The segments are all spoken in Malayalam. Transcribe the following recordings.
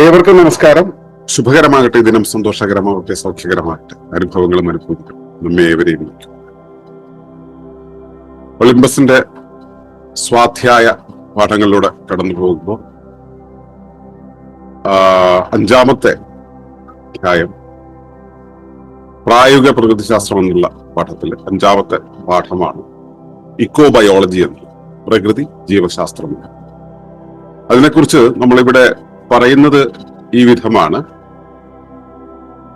ഏവർക്കും നമസ്കാരം. ശുഭകരമാകട്ടെ. ദിനം സന്തോഷകരമാകട്ടെ സൗഖ്യകരമാകട്ടെ. അനുഭവങ്ങളും അനുഭവിക്കും നമ്മെ ഏവരെയും. ഒളിമ്പസിന്റെ സ്വാധ്യായ പാഠങ്ങളിലൂടെ കടന്നു പോകുമ്പോൾ അഞ്ചാമത്തെ അധ്യായം പ്രായോഗിക പ്രകൃതിശാസ്ത്രം എന്നുള്ള പാഠത്തിൽ അഞ്ചാമത്തെ പാഠമാണ് ഇക്കോബയോളജി എന്നുള്ളത് പ്രകൃതി ജീവശാസ്ത്രം. അതിനെക്കുറിച്ച് നമ്മളിവിടെ പറയുന്നത് ഈ വിധമാണ്.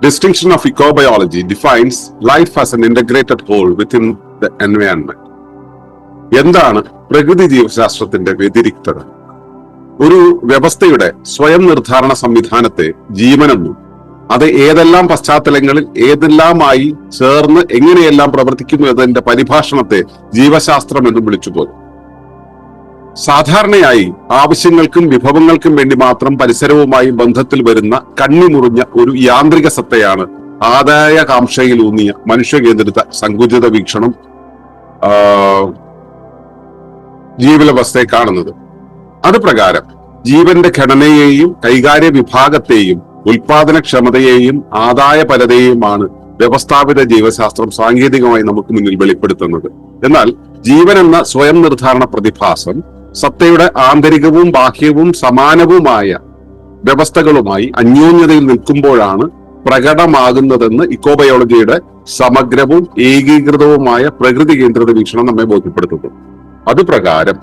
Distinction of ecobiology defines life as an integrated whole within the environment എന്താണ് പ്രകൃതി ജീവശാസ്ത്രത്തിന്റെ വ്യതിരിക്തത? ഒരു വ്യവസ്ഥയുടെ സ്വയം നിർദ്ധാരണ സംവിധാനത്തെ ജീവനെന്നും അത് ഏതെല്ലാം പശ്ചാത്തലങ്ങളിൽ ഏതെല്ലാമായി ചേർന്ന് എങ്ങനെയെല്ലാം പ്രവർത്തിക്കുന്നു എന്നതിന്റെ പരിഭാഷണത്തെ ജീവശാസ്ത്രം എന്നും വിളിച്ചുപോലും. സാധാരണയായി ആവശ്യങ്ങൾക്കും വിഭവങ്ങൾക്കും വേണ്ടി മാത്രം പരിസരവുമായി ബന്ധത്തിൽ വരുന്ന കണ്ണിമുറിഞ്ഞ ഒരു യാന്ത്രിക സത്തയാണ് ആദായ കാംക്ഷയിലൂന്നിയ മനുഷ്യകേന്ദ്രിത സങ്കുചിത വീക്ഷണം ജീവിതവസ്ഥയെ കാണുന്നത്. അത് പ്രകാരം ജീവന്റെ ഘടനയെയും കൈകാര്യ വിഭാഗത്തെയും ഉൽപാദനക്ഷമതയെയും ആദായപരതയെയുമാണ് വ്യവസ്ഥാപിത ജീവശാസ്ത്രം സാങ്കേതികമായി നമുക്ക് മുന്നിൽ വെളിപ്പെടുത്തുന്നത്. എന്നാൽ ജീവൻ എന്ന സ്വയം നിർദ്ധാരണ പ്രതിഭാസം സത്തയുടെ ആന്തരികവും ബാഹ്യവും സമാനവുമായ വ്യവസ്ഥകളുമായി അന്യോന്യതയിൽ നിൽക്കുമ്പോഴാണ് പ്രകടമാകുന്നതെന്ന് ഇക്കോബയോളജിയുടെ സമഗ്രവും ഏകീകൃതവുമായ പ്രകൃതി കേന്ദ്രിത വീക്ഷണം നമ്മെ ബോധ്യപ്പെടുത്തുന്നു. അതുപ്രകാരം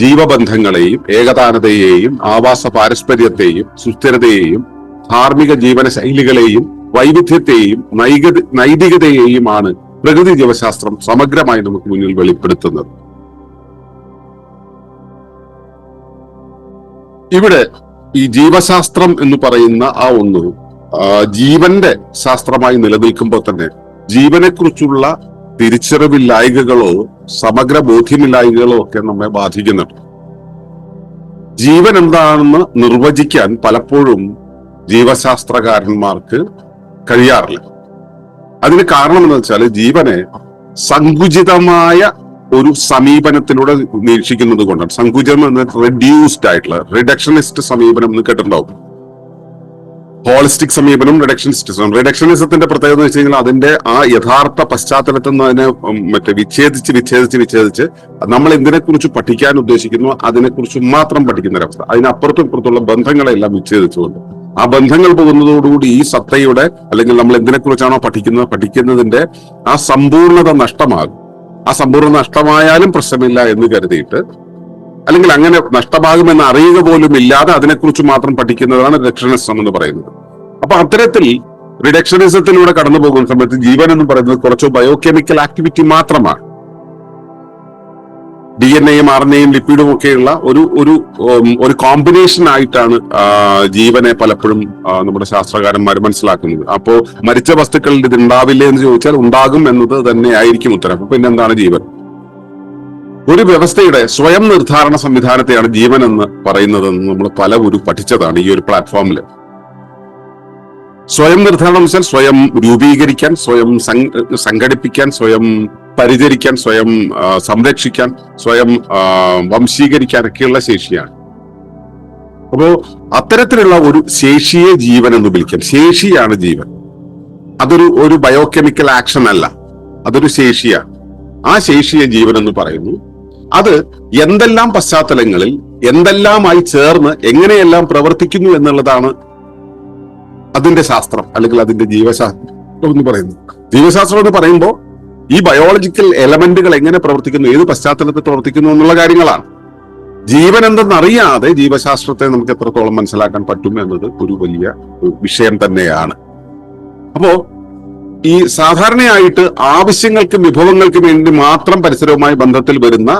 ജീവബന്ധങ്ങളെയും ഏകതാനതയെയും ആവാസ പാരസ്പര്യത്തെയും സുസ്ഥിരതയെയും ധാർമ്മിക ജീവന ശൈലികളെയും വൈവിധ്യത്തെയും നൈതികതയെയുമാണ് പ്രകൃതി ജീവശാസ്ത്രം സമഗ്രമായി നമുക്ക് മുന്നിൽ വെളിപ്പെടുത്തുന്നത്. ഇവിടെ ഈ ജീവശാസ്ത്രം എന്ന് പറയുന്ന ആ ഒന്ന് ജീവന്റെ ശാസ്ത്രമായി നിലനിൽക്കുമ്പോൾ തന്നെ ജീവനെക്കുറിച്ചുള്ള തിരിച്ചറിവില്ലായ്കകളോ സമഗ്ര ബോധ്യമില്ലായ്കകളോ ഒക്കെ നമ്മെ ബാധിക്കുന്നുണ്ട്. ജീവൻ എന്താണെന്ന് നിർവചിക്കാൻ പലപ്പോഴും ജീവശാസ്ത്രകാരന്മാർക്ക് കഴിയാറില്ല. അതിന് കാരണം എന്ന് വെച്ചാൽ ജീവനെ സങ്കുചിതമായ ഒരു സമീപനത്തിലൂടെ നിരീക്ഷിക്കുന്നത് കൊണ്ടാണ്. സങ്കുചിതം എന്ന റെഡ്യൂസ്ഡ് ആയിട്ടുള്ള റിഡക്ഷനിസ്റ്റ് സമീപനം എന്ന് കേട്ടിട്ടുണ്ടാവും. ഹോളിസ്റ്റിക് സമീപനം റിഡക്ഷനിസ്റ്റ് റിഡക്ഷനിസത്തിന്റെ പ്രത്യേകത എന്ന് വെച്ച് കഴിഞ്ഞാൽ അതിന്റെ ആ യഥാർത്ഥ പശ്ചാത്തലത്തിൽ നിന്ന് അതിനെ മറ്റേ വിച്ഛേദിച്ച് വിച്ഛേദിച്ച് വിച്ഛേദിച്ച് നമ്മൾ എന്തിനെക്കുറിച്ച് പഠിക്കാൻ ഉദ്ദേശിക്കുന്നു അതിനെക്കുറിച്ച് മാത്രം പഠിക്കുന്ന ഒരവസ്ഥ അതിനപ്പുറത്തും ഇപ്പുറത്തുള്ള ബന്ധങ്ങളെല്ലാം വിച്ഛേദിച്ചുകൊണ്ട്. ആ ബന്ധങ്ങൾ പോകുന്നതോടുകൂടി ഈ സത്തയുടെ അല്ലെങ്കിൽ നമ്മൾ എന്തിനെക്കുറിച്ചാണോ പഠിക്കുന്നത് പഠിക്കുന്നതിന്റെ ആ സമ്പൂർണത നഷ്ടമാകും. ആ സമ്പൂർണ നഷ്ടമായാലും പ്രശ്നമില്ല എന്ന് കരുതിയിട്ട് അല്ലെങ്കിൽ അങ്ങനെ നഷ്ടമാകുമെന്ന് അറിയുക പോലും ഇല്ലാതെ അതിനെക്കുറിച്ച് മാത്രം പഠിക്കുന്നതാണ് റിഡക്ഷനിസം എന്ന് പറയുന്നത്. അപ്പൊ അത്തരത്തിൽ റിഡക്ഷനിസത്തിലൂടെ കടന്നു പോകുന്ന സമയത്ത് ജീവൻ എന്ന് പറയുന്നത് കുറച്ച് ബയോകെമിക്കൽ ആക്ടിവിറ്റി മാത്രമാണ്. ഡി എൻ എയും ആർ എൻ എയും ലിപ്പിഡും ഒക്കെയുള്ള ഒരു ഒരു ഒരു കോമ്പിനേഷൻ ആയിട്ടാണ് ജീവനെ പലപ്പോഴും നമ്മുടെ ശാസ്ത്രകാരന്മാർ മനസ്സിലാക്കുന്നത്. അപ്പോ മരിച്ച വസ്തുക്കളിൽ ഇത് ഉണ്ടാവില്ലേ എന്ന് ചോദിച്ചാൽ ഉണ്ടാകും എന്നത് തന്നെ ആയിരിക്കും ഉത്തരം. അപ്പൊ പിന്നെ എന്താണ് ജീവൻ? ഒരു വ്യവസ്ഥയുടെ സ്വയം നിർദ്ധാരണ സംവിധാനത്തെയാണ് ജീവൻ എന്ന് പറയുന്നതെന്ന് നമ്മൾ പല ഒരു പഠിച്ചതാണ് ഈ ഒരു പ്ലാറ്റ്ഫോമിൽ സ്വയം നിർദ്ധാരണം വെച്ചാൽ സ്വയം രൂപീകരിക്കാൻ സ്വയം സംഘടിപ്പിക്കാൻ സ്വയം പരിചരിക്കാൻ സ്വയം സംരക്ഷിക്കാൻ സ്വയം വംശീകരിക്കാനൊക്കെയുള്ള ശേഷിയാണ്. അപ്പോ അത്തരത്തിലുള്ള ഒരു ശേഷിയെ ജീവൻ എന്ന് വിളിക്കാം ശേഷിയാണ് ജീവൻ. അതൊരു ഒരു ബയോകെമിക്കൽ ആക്ഷൻ അല്ല. അതൊരു ശേഷിയാണ്. ആ ശേഷിയെ ജീവൻ എന്ന് പറയുന്നു. അത് എന്തെല്ലാം പശ്ചാത്തലങ്ങളിൽ എന്തെല്ലാമായി ചേർന്ന് എങ്ങനെയെല്ലാം പ്രവർത്തിക്കുന്നു എന്നുള്ളതാണ് അതിന്റെ ശാസ്ത്രം അല്ലെങ്കിൽ അതിന്റെ ജീവശാസ്ത്രം എന്ന് പറയുന്നത്. ജീവശാസ്ത്രം എന്ന് പറയുമ്പോൾ ഈ ബയോളജിക്കൽ എലമെന്റുകൾ എങ്ങനെ പ്രവർത്തിക്കുന്നു ഏത് പശ്ചാത്തലത്തിൽ പ്രവർത്തിക്കുന്നു എന്നുള്ള കാര്യങ്ങളാണ്. ജീവൻ എന്തെന്നറിയാതെ ജീവശാസ്ത്രത്തെ നമുക്ക് എത്രത്തോളം മനസ്സിലാക്കാൻ പറ്റും എന്നത് ഒരു വലിയ വിഷയം തന്നെയാണ്. അപ്പോ ഈ സാധാരണയായിട്ട് ആവശ്യങ്ങൾക്കും വിഭവങ്ങൾക്കും വേണ്ടി മാത്രം പരിസരവുമായി ബന്ധത്തിൽ വരുന്ന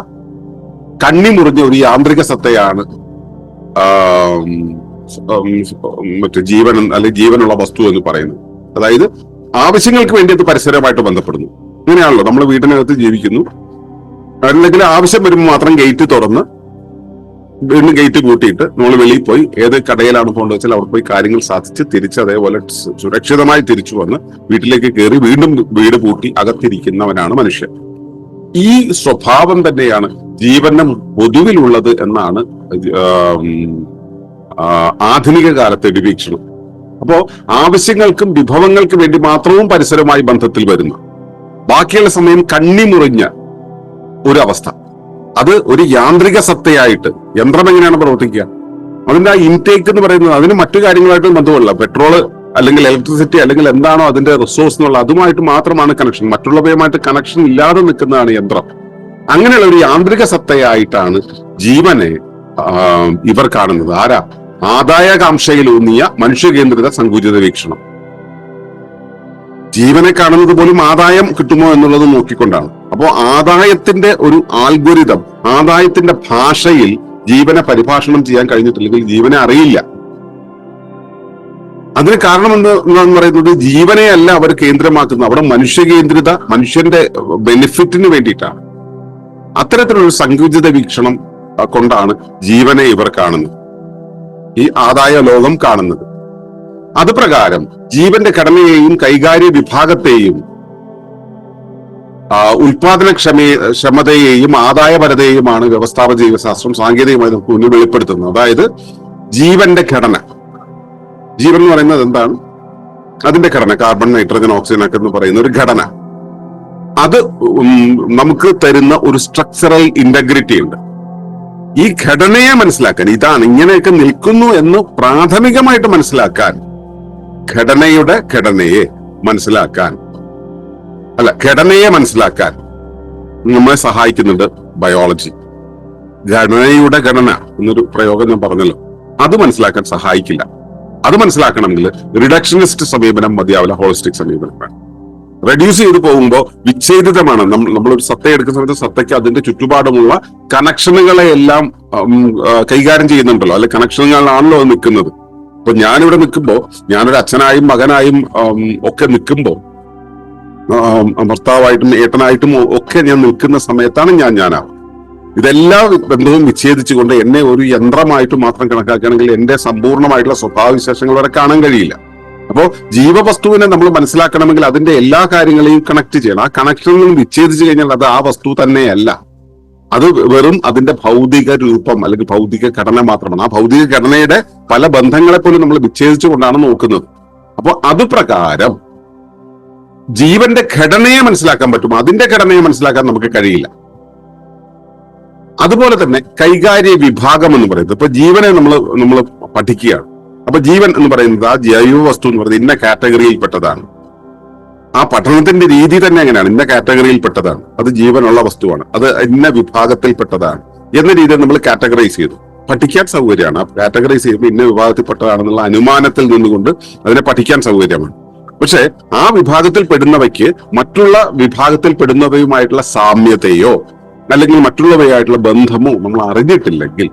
കണ്ണിമുറിഞ്ഞ ഒരു യാന്ത്രിക സത്തയാണ് മറ്റു ജീവൻ അല്ലെങ്കിൽ ജീവനുള്ള വസ്തു എന്ന് പറയുന്നത്. അതായത് ആവശ്യങ്ങൾക്ക് വേണ്ടി അത് പരിസരവുമായിട്ട് ബന്ധപ്പെടുന്നു. ഇങ്ങനെയാണല്ലോ നമ്മൾ വീടിനകത്ത് ജീവിക്കുന്നു. അല്ലെങ്കിൽ ആവശ്യം വരുമ്പോൾ മാത്രം ഗേറ്റ് തുറന്ന് വീണ്ടും ഗേറ്റ് കൂട്ടിയിട്ട് നമ്മൾ വെളിയിൽ പോയി ഏത് കടയിലാണ് പോകേണ്ടത് വെച്ചാൽ അവിടെ പോയി കാര്യങ്ങൾ സാധിച്ച് തിരിച്ച് അതേപോലെ സുരക്ഷിതമായി തിരിച്ചു വന്ന് വീട്ടിലേക്ക് കയറി വീണ്ടും വീട് പൂട്ടി അകത്തിരിക്കുന്നവനാണ് മനുഷ്യൻ. ഈ സ്വഭാവം തന്നെയാണ് ജീവനം പൊതുവിലുള്ളത് എന്നാണ് ആധുനിക കാലത്തെ വിവീക്ഷണം. വീക്ഷണം അപ്പോ ആവശ്യങ്ങൾക്കും വിഭവങ്ങൾക്കും വേണ്ടി മാത്രവും പരിസരവുമായി ബന്ധത്തിൽ വരുന്നു. ബാക്കിയുള്ള സമയം കണ്ണിമുറിഞ്ഞ ഒരു അവസ്ഥ അത് ഒരു യാന്ത്രിക സത്തയായിട്ട് യന്ത്രം എങ്ങനെയാണ് പ്രവർത്തിക്കുക? അതിന്റെ ആ ഇൻടേക്ക് എന്ന് പറയുന്നത് അതിന് മറ്റു കാര്യങ്ങളായിട്ടും ബന്ധമല്ല പെട്രോൾ അല്ലെങ്കിൽ ഇലക്ട്രിസിറ്റി അല്ലെങ്കിൽ എന്താണോ അതിന്റെ റിസോഴ്സ് എന്നുള്ള അതുമായിട്ട് മാത്രമാണ് കണക്ഷൻ മറ്റുള്ളവയുമായിട്ട് കണക്ഷൻ ഇല്ലാതെ നിൽക്കുന്നതാണ് യന്ത്രം. അങ്ങനെയുള്ള ഒരു യാന്ത്രിക സത്തയായിട്ടാണ് ജീവനെ ഇവർ കാണുന്നത്. ആരാ? ആദായകാംക്ഷയിലൂന്നിയ മനുഷ്യകേന്ദ്രിത സങ്കുചിത വീക്ഷണം. ജീവനെ കാണുന്നത് പോലും ആദായം കിട്ടുമോ എന്നുള്ളത് നോക്കിക്കൊണ്ടാണ്. അപ്പോ ആദായത്തിന്റെ ഒരു ആൽഗോരിതം ആദായത്തിന്റെ ഭാഷയിൽ ജീവനെ പരിഭാഷണം ചെയ്യാൻ കഴിഞ്ഞിട്ടില്ലെങ്കിൽ ജീവനെ അറിയില്ല. അതിന് കാരണം എന്ന് പറയുന്നത് ജീവനെയല്ല അവർ കേന്ദ്രമാക്കുന്നത്. അവിടെ മനുഷ്യ കേന്ദ്രിത മനുഷ്യന്റെ ബെനിഫിറ്റിന് വേണ്ടിയിട്ടാണ്. അത്തരത്തിലൊരു സങ്കുചിത വീക്ഷണം കൊണ്ടാണ് ജീവനെ ഇവർ കാണുന്നത്. ഈ ആദായ ലോകം കാണുന്നത്. അത് പ്രകാരം ജീവന്റെ ഘടനയെയും കൈകാര്യ വിഭാഗത്തെയും ആ, ക്ഷമതയെയും ആദായപരതയെയുമാണ് വ്യവസ്ഥാപന ജീവശാസ്ത്രം സാങ്കേതികമായി നമുക്ക് മുന്നിൽ വെളിപ്പെടുത്തുന്നത്. അതായത് ജീവന്റെ ഘടന. ജീവൻ എന്ന് പറയുന്നത് എന്താണ്? അതിന്റെ ഘടന കാർബൺ നൈട്രജൻ ഓക്സിജൻ ഒക്കെ എന്ന് പറയുന്ന ഒരു ഘടന. അത് നമുക്ക് തരുന്ന ഒരു സ്ട്രക്ചറൽ ഇന്റഗ്രിറ്റി ഉണ്ട്. ഈ ഘടനയെ മനസ്സിലാക്കാൻ ഇതാണ് ഇങ്ങനെയൊക്കെ നിൽക്കുന്നു എന്ന് പ്രാഥമികമായിട്ട് മനസ്സിലാക്കാൻ ഘടനയുടെ ഘടനയെ മനസ്സിലാക്കാൻ. അല്ല ഘടനയെ മനസ്സിലാക്കാൻ നമ്മളെ സഹായിക്കുന്നുണ്ട് ബയോളജി ഘടനയുടെ ഘടന എന്നൊരു പ്രയോഗം ഞാൻ പറഞ്ഞല്ലോ. അത് മനസ്സിലാക്കാൻ സഹായിക്കില്ല. അത് മനസ്സിലാക്കണമെങ്കിൽ റിഡക്ഷനിസ്റ്റ് സമീപനം മതിയാവില്ല ഹോളിസ്റ്റിക് സമീപനം റെഡ്യൂസ് ചെയ്ത് പോകുമ്പോൾ വിച്ഛേദിതമാണ്. നമ്മൾ നമ്മളൊരു സത്ത എടുക്കുന്ന സമയത്ത് സത്തയ്ക്ക് അതിന്റെ ചുറ്റുപാടുമുള്ള കണക്ഷനുകളെ എല്ലാം കൈകാര്യം ചെയ്യുന്നുണ്ടല്ലോ. അല്ലെ കണക്ഷനുകളാണല്ലോ നിൽക്കുന്നത്. ഇപ്പൊ ഞാനിവിടെ നിൽക്കുമ്പോ ഞാനൊരു അച്ഛനായും മകനായും ഒക്കെ നിൽക്കുമ്പോൾ ഭർത്താവായിട്ടും ഏട്ടനായിട്ടും ഒക്കെ ഞാൻ നിൽക്കുന്ന സമയത്താണ് ഞാൻ ഞാനാവുന്നത് ഇതെല്ലാ ബന്ധവും വിച്ഛേദിച്ചുകൊണ്ട് എന്നെ ഒരു യന്ത്രമായിട്ട് മാത്രം കണക്കാക്കുകയാണെങ്കിൽ എന്റെ സമ്പൂർണമായിട്ടുള്ള സ്വഭാവവിശേഷങ്ങൾ വരെ കാണാൻ കഴിയില്ല. അപ്പോ ജീവവസ്തുവിനെ നമ്മൾ മനസ്സിലാക്കണമെങ്കിൽ അതിന്റെ എല്ലാ കാര്യങ്ങളെയും കണക്ട് ചെയ്യണം. ആ കണക്ഷനിൽ നിന്ന് വിച്ഛേദിച്ചു കഴിഞ്ഞാൽ അത് ആ വസ്തു തന്നെയല്ല. അത് വെറും അതിന്റെ ഭൗതിക രൂപം അല്ലെങ്കിൽ ഭൗതിക ഘടന മാത്രമാണ്. ആ ഭൗതിക ഘടനയുടെ പല ബന്ധങ്ങളെ പോലും നമ്മൾ വിച്ഛേദിച്ചുകൊണ്ടാണ് നോക്കുന്നത്. അപ്പോൾ അത് പ്രകാരം ജീവന്റെ ഘടനയെ മനസ്സിലാക്കാൻ പറ്റും അതിന്റെ ഘടനയെ മനസ്സിലാക്കാൻ നമുക്ക് കഴിയില്ല. അതുപോലെ തന്നെ കൈകാര്യ വിഭാഗം എന്ന് പറയുന്നത്. ഇപ്പൊ ജീവനെ നമ്മൾ നമ്മൾ പഠിക്കുകയാണ്. അപ്പൊ ജീവൻ എന്ന് പറയുന്നത് ആ ജൈവ വസ്തു എന്ന് പറയുന്നത് ഇന്ന കാറ്റഗറിയിൽപ്പെട്ടതാണ്. ആ പഠനത്തിന്റെ രീതി തന്നെ അങ്ങനെയാണ് ഇന്ന കാറ്റഗറിയിൽ പെട്ടതാണ് അത് ജീവനുള്ള വസ്തുവാണ്. അത് ഇന്ന വിഭാഗത്തിൽ പെട്ടതാണ് എന്ന രീതിയിൽ നമ്മൾ കാറ്റഗറൈസ് ചെയ്തു. പഠിക്കാൻ സൗകര്യമാണ്. ആ കാറ്റഗറൈസ് ചെയ്യുമ്പോൾ ഇന്ന വിഭാഗത്തിൽപ്പെട്ടതാണെന്നുള്ള അനുമാനത്തിൽ നിന്നുകൊണ്ട് അതിനെ പഠിക്കാൻ സൗകര്യമാണ്. പക്ഷെ ആ വിഭാഗത്തിൽ പെടുന്നവയ്ക്ക് മറ്റുള്ള വിഭാഗത്തിൽ പെടുന്നവയുമായിട്ടുള്ള സാമ്യതയോ അല്ലെങ്കിൽ മറ്റുള്ളവയായിട്ടുള്ള ബന്ധമോ നമ്മൾ അറിഞ്ഞിട്ടില്ലെങ്കിൽ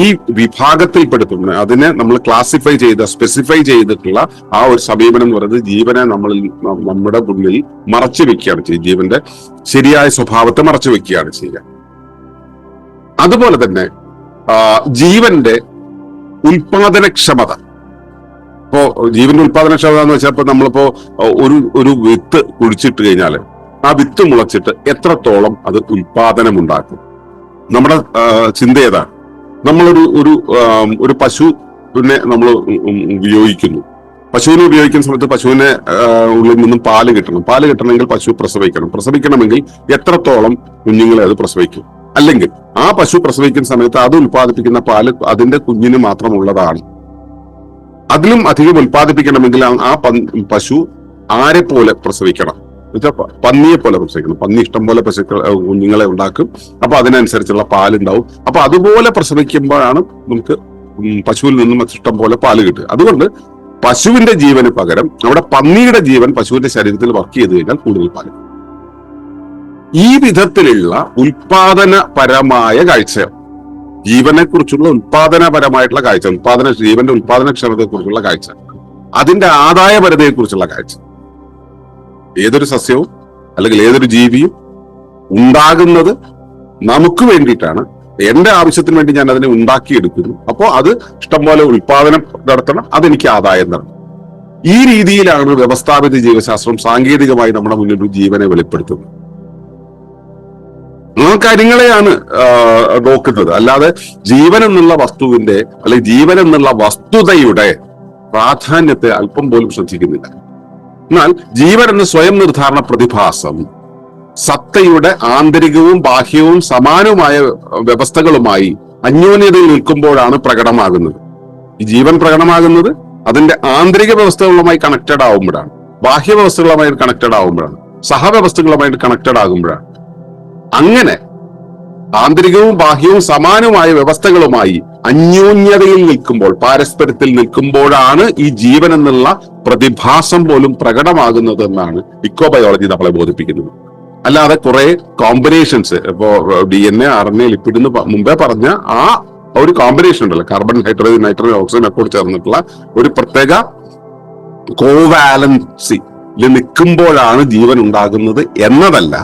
ഈ വിഭാഗത്തിൽപ്പെടുത്തുന്ന അതിനെ നമ്മൾ ക്ലാസിഫൈ ചെയ്ത സ്പെസിഫൈ ചെയ്തിട്ടുള്ള ആ ഒരു സമീപനം എന്ന് പറയുന്നത് ജീവനെ നമ്മൾ നമ്മുടെ ഉള്ളിൽ മറച്ചു വെക്കുകയാണ് ചെയ്യുക. ജീവന്റെ ശരിയായ സ്വഭാവത്തെ മറച്ചു വെക്കുകയാണ് ചെയ്യുക. അതുപോലെ തന്നെ ജീവന്റെ ഉൽപാദനക്ഷമത. ഇപ്പോ ജീവന്റെ ഉൽപാദനക്ഷമത എന്ന് വെച്ചാൽ ഇപ്പൊ നമ്മളിപ്പോ ഒരു ഒരു വിത്ത് കുഴിച്ചിട്ട് കഴിഞ്ഞാൽ ആ വിത്ത് മുളച്ചിട്ട് എത്രത്തോളം അത് ഉൽപാദനം ഉണ്ടാക്കും നമ്മുടെ ചിന്ത ഏതാണ്? നമ്മളൊരു ഒരു ഒരു പശുവിനെ നമ്മൾ ഉപയോഗിക്കുന്നു. പശുവിനെ ഉപയോഗിക്കുന്ന സമയത്ത് പശുവിനെ ഉള്ളിൽ നിന്നും പാൽ കിട്ടണം. പാൽ കിട്ടണമെങ്കിൽ പശു പ്രസവിക്കണം. പ്രസവിക്കണമെങ്കിൽ എത്രത്തോളം കുഞ്ഞുങ്ങളെ അത് പ്രസവിക്കും? അല്ലെങ്കിൽ ആ പശു പ്രസവിക്കുന്ന സമയത്ത് അത് ഉൽപ്പാദിപ്പിക്കുന്ന പാൽ അതിന്റെ കുഞ്ഞിന് മാത്രമുള്ളതാണ്. അതിലും അധികം ഉൽപ്പാദിപ്പിക്കണമെങ്കിൽ ആ പശു ആരെ പോലെ പ്രസവിക്കണം? എന്നുവെച്ചാൽ പന്നിയെ പോലെ പ്രസവിക്കണം. പന്നി ഇഷ്ടം പോലെ പശുക്കൾ കുഞ്ഞുങ്ങളെ ഉണ്ടാക്കും. അപ്പൊ അതിനനുസരിച്ചുള്ള പാലുണ്ടാവും. അപ്പൊ അതുപോലെ പ്രസവിക്കുമ്പോഴാണ് നമുക്ക് പശുവിൽ നിന്നും ഇഷ്ടം പോലെ പാൽ കിട്ടുക. അതുകൊണ്ട് പശുവിന്റെ ജീവന് പകരം അവിടെ പന്നിയുടെ ജീവൻ പശുവിന്റെ ശരീരത്തിൽ വർക്ക് ചെയ്ത് കഴിഞ്ഞാൽ കൂടുതൽ പാൽ. ഈ വിധത്തിലുള്ള ഉൽപാദനപരമായ കാഴ്ച ജീവനെ കുറിച്ചുള്ള ഉൽപാദനപരമായിട്ടുള്ള കാഴ്ച ഉൽപാദന ജീവന്റെ ഉൽപാദനക്ഷമതയെ കുറിച്ചുള്ള കാഴ്ച അതിന്റെ ആദായപരതയെ കുറിച്ചുള്ള കാഴ്ച ഏതൊരു സസ്യവും അല്ലെങ്കിൽ ഏതൊരു ജീവിയും ഉണ്ടാകുന്നത് നമുക്ക് വേണ്ടിയിട്ടാണ്. എന്റെ ആവശ്യത്തിന് വേണ്ടി ഞാൻ അതിനെ ഉണ്ടാക്കിയെടുക്കുന്നു. അപ്പോൾ അത് ഇഷ്ടംപോലെ ഉൽപാദനം നടത്തണം. അതെനിക്ക് ആദായം തരണം. ഈ രീതിയിലാണ് വ്യവസ്ഥാപിത ജീവശാസ്ത്രം സാങ്കേതികമായി നമ്മുടെ മുന്നിൽ ജീവനെ വെളിപ്പെടുത്തുന്നത്. ആ കാര്യങ്ങളെയാണ് നോക്കുന്നത്. അല്ലാതെ ജീവൻ എന്നുള്ള വസ്തുവിന്റെ അല്ലെങ്കിൽ ജീവൻ എന്നുള്ള വസ്തുതയുടെ പ്രാധാന്യത്തെ അല്പം പോലും ശ്രദ്ധിക്കുന്നില്ല. എന്നാൽ ജീവൻ എന്ന സ്വയം നിർദ്ധാരണ പ്രതിഭാസം സത്തയുടെ ആന്തരികവും ബാഹ്യവും സമാനവുമായ വ്യവസ്ഥകളുമായി അന്യോന്യതയിൽ നിൽക്കുമ്പോഴാണ് പ്രകടമാകുന്നത്. ഈ ജീവൻ പ്രകടമാകുന്നത് അതിന്റെ ആന്തരിക വ്യവസ്ഥകളുമായി കണക്റ്റഡ് ആവുമ്പോഴാണ് ബാഹ്യ വ്യവസ്ഥകളുമായി കണക്റ്റഡ് ആവുമ്പോഴാണ് സഹവ്യവസ്ഥകളുമായിട്ട് കണക്റ്റഡ് ആകുമ്പോഴാണ്. അങ്ങനെ ആന്തരികവും ബാഹ്യവും സമാനമായ വ്യവസ്ഥകളുമായി അന്യോന്യതയിൽ നിൽക്കുമ്പോൾ പാരസ്പര്യത്തിൽ നിൽക്കുമ്പോഴാണ് ഈ ജീവൻ എന്നുള്ള പ്രതിഭാസം പോലും പ്രകടമാകുന്നത് എന്നാണ് ഇക്കോബയോളജി നമ്മളെ ബോധിപ്പിക്കുന്നത്. അല്ലാതെ കുറെ കോമ്പിനേഷൻസ് ഇപ്പോ D N A R N A lipid എന്ന് മുമ്പേ പറഞ്ഞ ആ ഒരു കോമ്പിനേഷൻ ഉണ്ടല്ലോ. കാർബൺ ഹൈഡ്രോജൻ നൈട്രജൻ ഓക്സിജൻ ഒക്കെ ചേർന്നിട്ടുള്ള ഒരു പ്രത്യേക കോവാലൻസി നിൽക്കുമ്പോഴാണ് ജീവൻ ഉണ്ടാകുന്നത് എന്നതല്ല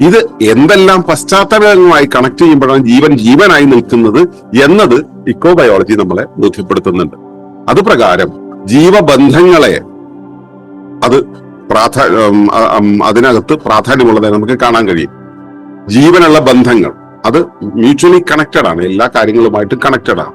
ഇത് എന്തെല്ലാം പശ്ചാത്തലങ്ങളുമായി കണക്ട് ചെയ്യുമ്പോഴാണ് ജീവൻ ജീവനായി നിൽക്കുന്നത് എന്നത് ഇക്കോബയോളജി നമ്മളെ ബോധ്യപ്പെടുത്തുന്നുണ്ട്. അതുപ്രകാരം ജീവബന്ധങ്ങളെ അത് പ്രാധാ അതിനകത്ത് പ്രാധാന്യമുള്ളതായി നമുക്ക് കാണാൻ കഴിയും. ജീവനുള്ള ബന്ധങ്ങൾ അത് മ്യൂച്വലി കണക്റ്റഡ് ആണ്. എല്ലാ കാര്യങ്ങളുമായിട്ട് കണക്റ്റഡ് ആണ്.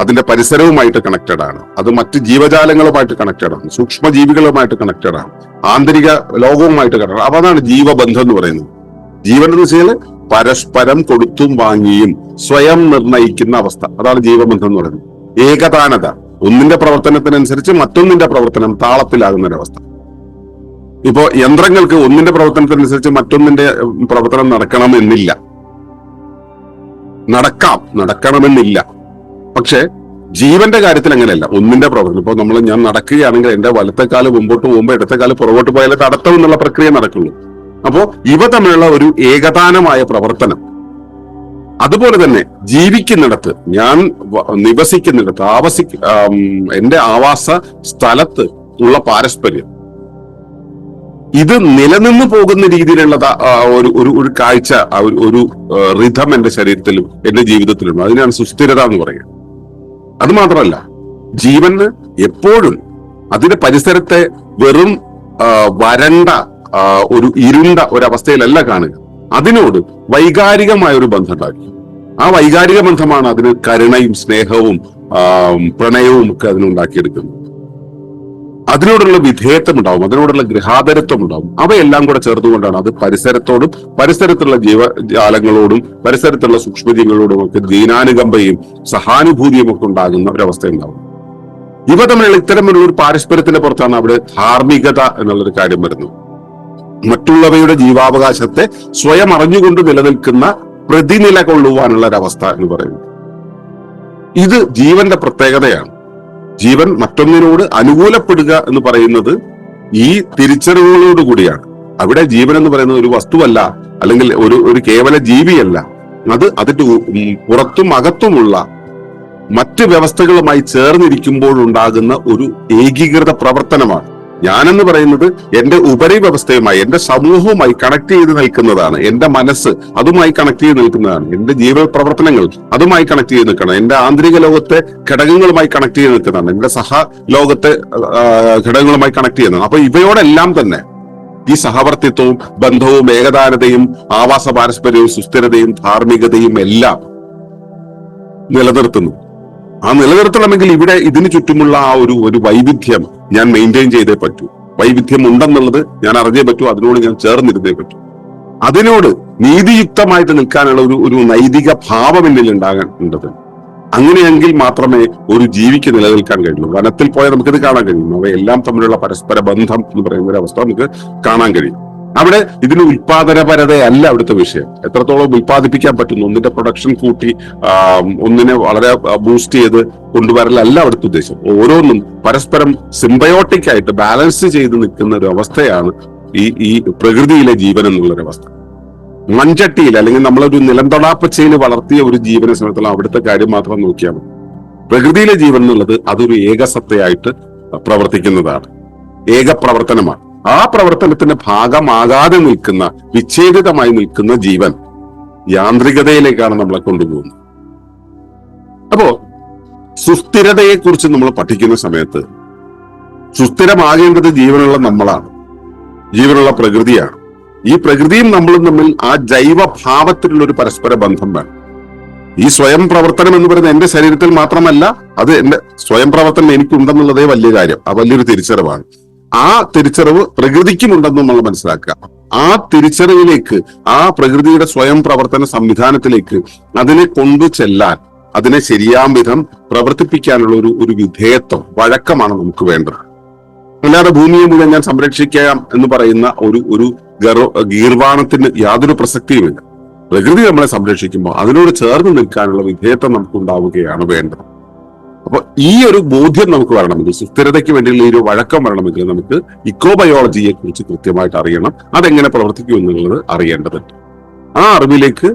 അതിന്റെ പരിസരവുമായിട്ട് കണക്റ്റഡ് ആണ്. അത് മറ്റ് ജീവജാലങ്ങളുമായിട്ട് കണക്റ്റഡ് ആണ്. സൂക്ഷ്മജീവികളുമായിട്ട് കണക്റ്റഡ് ആണ്. ആന്തരിക ലോകവുമായിട്ട് കണക്റ്റഡ് അതാണ് ജീവബന്ധം എന്ന് പറയുന്നത്. ജീവൻ എന്ന് വെച്ചാൽ പരസ്പരം കൊടുത്തും വാങ്ങിയും സ്വയം നിർണയിക്കുന്ന അവസ്ഥ. അതാണ് ജീവബന്ധം എന്ന് പറയുന്നത്. ഏകതാനത. ഒന്നിന്റെ പ്രവർത്തനത്തിനനുസരിച്ച് മറ്റൊന്നിന്റെ പ്രവർത്തനം താളത്തിലാകുന്ന ഒരവസ്ഥ ഇപ്പോ യന്ത്രങ്ങൾക്ക് ഒന്നിന്റെ പ്രവർത്തനത്തിനനുസരിച്ച് മറ്റൊന്നിന്റെ പ്രവർത്തനം നടക്കണമെന്നില്ല. നടക്കാം. നടക്കണമെന്നില്ല. പക്ഷെ ജീവന്റെ കാര്യത്തിൽ അങ്ങനെയല്ല. ഒന്നിന്റെ പ്രവർത്തനം. ഇപ്പൊ നമ്മൾ ഞാൻ നടക്കുകയാണെങ്കിൽ എന്റെ വലത്തെ കാൽ മുമ്പോട്ട് പോകുമ്പോൾ ഇടത്തെ കാൽ പുറകോട്ട് പോയാലേ തടത്തം എന്നുള്ള പ്രക്രിയ നടക്കുള്ളൂ. അപ്പോ ഇവ തമ്മിലുള്ള ഒരു ഏകതാനമായ പ്രവർത്തനം. അതുപോലെ തന്നെ ജീവിക്കുന്നിടത്ത് ഞാൻ നിവസിക്കുന്നിടത്ത് ആവസി എന്റെ ആവാസ സ്ഥലത്ത് ഉള്ള പാരസ്പര്യം ഇത് നിലനിന്നു പോകുന്ന രീതിയിലുള്ള ഒരു ഒരു ഒരു കാഴ്ച ഒരു റിഥം എന്റെ ശരീരത്തിലും എന്റെ ജീവിതത്തിലും അതിനാണ് സുസ്ഥിരത എന്ന് പറയുക. അത് മാത്രമല്ല ജീവന് എപ്പോഴും അതിന്റെ പരിസരത്തെ വെറും വരണ്ട ഒരു ഇരുണ്ട ഒരവസ്ഥയിലല്ല കാണുക. അതിനോട് വൈകാരികമായ ഒരു ബന്ധം ഉണ്ടാക്കി ആ വൈകാരിക ബന്ധമാണ് അതിന് കരുണയും സ്നേഹവും പ്രണയവും ഒക്കെ അതിനുണ്ടാക്കിയെടുക്കുന്നത് അതിനോടുള്ള വിധേയത്വം ഉണ്ടാവും അതിനോടുള്ള ഗൃഹാതരത്വം ഉണ്ടാവും. അവയെല്ലാം കൂടെ ചേർത്തുകൊണ്ടാണ് അത് പരിസരത്തോടും പരിസരത്തുള്ള ജീവജാലങ്ങളോടും പരിസരത്തുള്ള സൂക്ഷ്മജീവികളോടും ഒക്കെ ദീനാനുകമ്പയും സഹാനുഭൂതിയും ഒക്കെ ഉണ്ടാകുന്ന ഒരവസ്ഥ ഉണ്ടാവും. ഇവ തമ്മിലുള്ള ഇത്തരം ഒരു പാരസ്പര്യത്തിന്റെ പുറത്താണ് അവിടെ ധാർമ്മികത എന്നുള്ളൊരു കാര്യം വരുന്നത്. മറ്റുള്ളവയുടെ ജീവാവകാശത്തെ സ്വയം അറിഞ്ഞുകൊണ്ട് നിലനിൽക്കുന്ന പ്രതിനില കൊള്ളുവാനുള്ള ഒരവസ്ഥ എന്ന് പറയുന്നത്. ഇത് ജീവന്റെ പ്രത്യേകതയാണ്. ജീവൻ മറ്റൊന്നിനോട് അനുകൂലപ്പെടുക എന്ന് പറയുന്നത് ഈ തിരിച്ചറിവുകളോട് കൂടിയാണ്. അവിടെ ജീവൻ എന്ന് പറയുന്നത് ഒരു വസ്തുവല്ല അല്ലെങ്കിൽ ഒരു ഒരു കേവല ജീവിയല്ല. അത് അതിന്റെ പുറത്തും അകത്തുമുള്ള മറ്റ് വ്യവസ്ഥകളുമായി ചേർന്നിരിക്കുമ്പോഴുണ്ടാകുന്ന ഒരു ഏകീകൃത പ്രവർത്തനമാണ്. ഞാനെന്ന് പറയുന്നത് എന്റെ ഉപരി വ്യവസ്ഥയുമായി എന്റെ സമൂഹവുമായി കണക്ട് ചെയ്ത് നിൽക്കുന്നതാണ്. എന്റെ മനസ്സ് അതുമായി കണക്ട് ചെയ്ത് നിൽക്കുന്നതാണ്. എന്റെ ജീവ പ്രവർത്തനങ്ങൾ അതുമായി കണക്ട് ചെയ്ത് നിൽക്കണം എന്റെ ആന്തരിക ലോകത്തെ ഘടകങ്ങളുമായി കണക്ട് ചെയ്ത് നിൽക്കുന്നതാണ്. എന്റെ സഹ ലോകത്തെ ഘടകങ്ങളുമായി കണക്ട് ചെയ്യുന്നതാണ് അപ്പൊ ഇവയോടെല്ലാം തന്നെ ഈ സഹവർത്തിത്വവും ബന്ധവും ഏകദാനതയും ആവാസ പാരസ്പര്യവും സുസ്ഥിരതയും ധാർമ്മികതയും എല്ലാം നിലനിർത്തുന്നു. ആ നിലനിർത്തണമെങ്കിൽ ഇവിടെ ഇതിനു ചുറ്റുമുള്ള ആ ഒരു ഒരു വൈവിധ്യം ഞാൻ മെയിന്റെയിൻ ചെയ്തേ പറ്റൂ. വൈവിധ്യം ഉണ്ടെന്നുള്ളത് ഞാൻ അറിഞ്ഞേ പറ്റൂ അതിനോട് ഞാൻ ചേർന്നിരുന്നേ പറ്റൂ. അതിനോട് നീതിയുക്തമായിട്ട് നിൽക്കാനുള്ള ഒരു ഒരു നൈതിക ഭാവം എന്നിൽ ഉണ്ടാകേണ്ടത്. അങ്ങനെയെങ്കിൽ മാത്രമേ ഒരു ജീവിക്ക് നിലനിൽക്കാൻ കഴിയുള്ളൂ. വനത്തിൽ പോയാൽ നമുക്കിത് കാണാൻ കഴിയും. അവയെല്ലാം തമ്മിലുള്ള പരസ്പര ബന്ധം എന്ന് പറയുന്ന ഒരു അവസ്ഥ നമുക്ക് കാണാൻ കഴിയും. അവിടെ ഇതിന് ഉൽപാദനപരതയല്ല അവിടുത്തെ വിഷയം. എത്രത്തോളം ഉൽപ്പാദിപ്പിക്കാൻ പറ്റുന്നു? ഒന്നിന്റെ പ്രൊഡക്ഷൻ കൂട്ടി ഒന്നിനെ വളരെ ബൂസ്റ്റ് ചെയ്ത് കൊണ്ടുവരലല്ല അവിടുത്തെ ഉദ്ദേശം. ഓരോന്നും പരസ്പരം സിംബയോട്ടിക് ആയിട്ട് ബാലൻസ് ചെയ്ത് നിൽക്കുന്ന ഒരു അവസ്ഥയാണ് ഈ ഈ പ്രകൃതിയിലെ ജീവൻ എന്നുള്ളൊരു അവസ്ഥ. മൺചട്ടിയിൽ അല്ലെങ്കിൽ നമ്മളൊരു നിലംതൊടാപ്പച്ചയിൽ വളർത്തിയ ഒരു ജീവനെ സംബന്ധിച്ചുള്ള അവിടുത്തെ കാര്യം മാത്രം നോക്കിയാൽ മതി. പ്രകൃതിയിലെ ജീവൻ എന്നുള്ളത് അതൊരു ഏകസത്തയായിട്ട് പ്രവർത്തിക്കുന്നതാണ്. ഏകപ്രവർത്തനമാണ്. ആ പ്രവർത്തനത്തിന്റെ ഭാഗമാകാതെ നിൽക്കുന്ന വിച്ഛേദിതമായി നിൽക്കുന്ന ജീവൻ യാന്ത്രികതയിലേക്കാണ് നമ്മളെ കൊണ്ടുപോകുന്നത്. അപ്പോ സുസ്ഥിരതയെ കുറിച്ച് നമ്മൾ പഠിക്കുന്ന സമയത്ത് സുസ്ഥിരമാകേണ്ടത് ജീവനുള്ള നമ്മളാണ്. ജീവനുള്ള പ്രകൃതിയാണ്. ഈ പ്രകൃതിയും നമ്മളും തമ്മിൽ ആ ജൈവഭാവത്തിലുള്ള ഒരു പരസ്പര ബന്ധം വേണം. ഈ സ്വയം പ്രവർത്തനം എന്ന് പറയുന്നത് എന്റെ ശരീരത്തിൽ മാത്രമല്ല അത് എന്റെ സ്വയം പ്രവർത്തനം എനിക്കുണ്ടെന്നുള്ളതേ വലിയ കാര്യം. ആ വലിയൊരു തിരിച്ചറിവാണ്. ആ തിരിച്ചറിവ് പ്രകൃതിക്കുമുണ്ടെന്ന് നമ്മൾ മനസ്സിലാക്കുക. ആ തിരിച്ചറിവിലേക്ക് ആ പ്രകൃതിയുടെ സ്വയം പ്രവർത്തന സംവിധാനത്തിലേക്ക് അതിനെ കൊണ്ടു ചെല്ലാൻ അതിനെ ശരിയാം വിധം പ്രവർത്തിപ്പിക്കാനുള്ള ഒരു ഒരു വിധേയത്വം വഴക്കമാണ് നമുക്ക് വേണ്ടത്. അല്ലാതെ ഭൂമിയെ മുഴുവൻ ഞാൻ സംരക്ഷിക്കാം എന്ന് പറയുന്ന ഒരു ഒരു ഗർവ ഗീർവാണത്തിന് യാതൊരു പ്രസക്തിയുമില്ല. പ്രകൃതി നമ്മളെ സംരക്ഷിക്കുമ്പോൾ അതിനോട് ചേർന്ന് നിൽക്കാനുള്ള വിധേയത്വം നമുക്ക് ഉണ്ടാവുകയാണ് വേണ്ടത്. അപ്പൊ ഈ ഒരു ബോധ്യം നമുക്ക് വരണമെങ്കിൽ സുസ്ഥിരതയ്ക്ക് വേണ്ടിയുള്ള ഈ ഒരു വഴക്കം വരണമെങ്കിൽ നമുക്ക് ഇക്കോബയോളജിയെ കുറിച്ച് കൃത്യമായിട്ട് അറിയണം. അതെങ്ങനെ പ്രവർത്തിക്കും എന്നുള്ളത് അറിയേണ്ടതുണ്ട്. ആ അറിവിലേക്ക്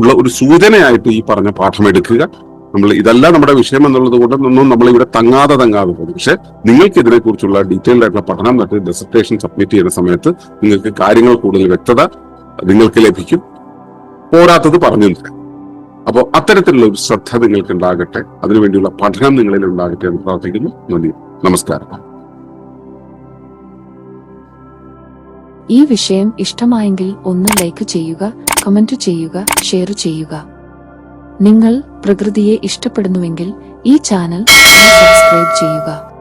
ഉള്ള ഒരു സൂചനയായിട്ട് ഈ പറഞ്ഞ പാഠം എടുക്കുക. നമ്മൾ ഇതല്ല നമ്മുടെ വിഷയം എന്നുള്ളത് കൊണ്ട് ഒന്നും നമ്മൾ ഇവിടെ തങ്ങാതെ തങ്ങാതെ പോകും. പക്ഷെ നിങ്ങൾക്ക് ഇതിനെക്കുറിച്ചുള്ള ഡീറ്റെയിൽഡ് ആയിട്ടുള്ള പഠനം നടത്തി ഡെസർട്ടേഷൻ സബ്മിറ്റ് ചെയ്യുന്ന സമയത്ത് നിങ്ങൾക്ക് കാര്യങ്ങൾ കൂടുതൽ വ്യക്തത നിങ്ങൾക്ക് ലഭിക്കും. പോരാത്തത് പറഞ്ഞു തരാം അപ്പോൾ അത്തരത്തിലുള്ള ഒരു ശ്രദ്ധ നിങ്ങൾക്ക് ഉണ്ടാകട്ടെ അതിനുവേണ്ടിയുള്ള പഠനം നിങ്ങളിൽ ഉണ്ടാകട്ടെ എന്ന് പ്രാർത്ഥിക്കുന്നു. നന്ദി. നമസ്കാരം. ഈ വിഷയം ഇഷ്ടമായെങ്കിൽ ഒന്ന് ലൈക്ക് ചെയ്യുക കമന്റ് ചെയ്യുക ഷെയർ ചെയ്യുക. നിങ്ങൾ പ്രകൃതിയെ ഇഷ്ടപ്പെടുന്നുവെങ്കിൽ ഈ ചാനൽ സബ്സ്ക്രൈബ് ചെയ്യുക.